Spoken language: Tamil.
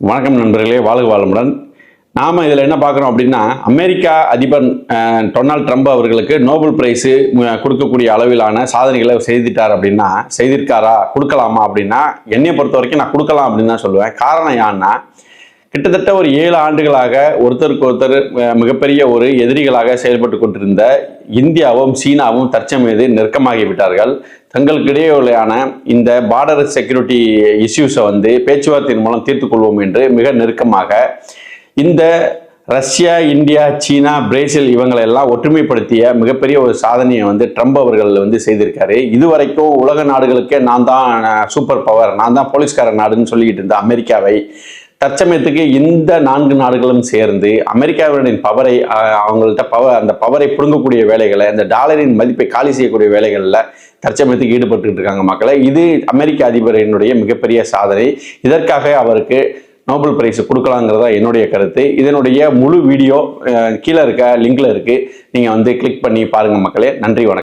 வணக்கம் நண்பர்களே வாழ்க வாழுமுடன் நாம் இதில் என்ன பார்க்குறோம் அப்படின்னா அமெரிக்கா அதிபர் டொனால்ட் ட்ரம்ப் அவர்களுக்கு நோபல் பிரைஸு கொடுக்கக்கூடிய அளவிலான சாதனைகளை செய்துட்டார் அப்படின்னா செய்திருக்காரா கொடுக்கலாமா அப்படின்னா என்னையை பொறுத்த வரைக்கும் நான் கொடுக்கலாம் அப்படின்னு தான் சொல்லுவேன். காரணம் யான்னா கிட்டத்தட்ட ஒரு ஏழு ஆண்டுகளாக ஒருத்தருக்கு ஒருத்தர் மிகப்பெரிய ஒரு எதிரிகளாக செயல்பட்டு கொண்டிருந்த இந்தியாவும் சீனாவும் தற்சமயது நெருக்கமாகி விட்டார்கள். தங்களுக்கு இடையேயான இந்த பார்டர் செக்யூரிட்டி இஷ்யூஸை வந்து பேச்சுவார்த்தையின் மூலம் தீர்த்து கொள்வோம் என்று மிக நெருக்கமாக இந்த ரஷ்யா இந்தியா சீனா பிரேசில் இவங்களை எல்லாம் ஒற்றுமைப்படுத்திய மிகப்பெரிய ஒரு சாதனையை வந்து ட்ரம்ப் அவர்கள் வந்து செய்திருக்காரு. இதுவரைக்கும் உலக நாடுகளுக்கே நான் தான் சூப்பர் பவர் நான் தான் போலீஸ்கார நாடுன்னு சொல்லிக்கிட்டு இருந்த அமெரிக்காவை தற்சமயத்துக்கு இந்த நான்கு நாடுகளும் சேர்ந்து அமெரிக்காவின் பவரை அவங்கள்ட்ட பவர் அந்த பவரை பிடுங்கக்கூடிய வேலைகளை அந்த டாலரின் மதிப்பை காலி செய்யக்கூடிய வேலைகளில் தற்சமயத்துக்கு ஈடுபட்டு இருக்காங்க மக்களை. இது அமெரிக்க அதிபரினுடைய மிகப்பெரிய சாதனை. இதற்காக அவருக்கு நோபல் பிரைஸ் கொடுக்கலாங்கிறதா என்னுடைய கருத்து. இதனுடைய முழு வீடியோ கீழே இருக்க லிங்க்ல இருக்கு. நீங்க வந்து கிளிக் பண்ணி பாருங்க மக்களே. நன்றி வணக்கம்.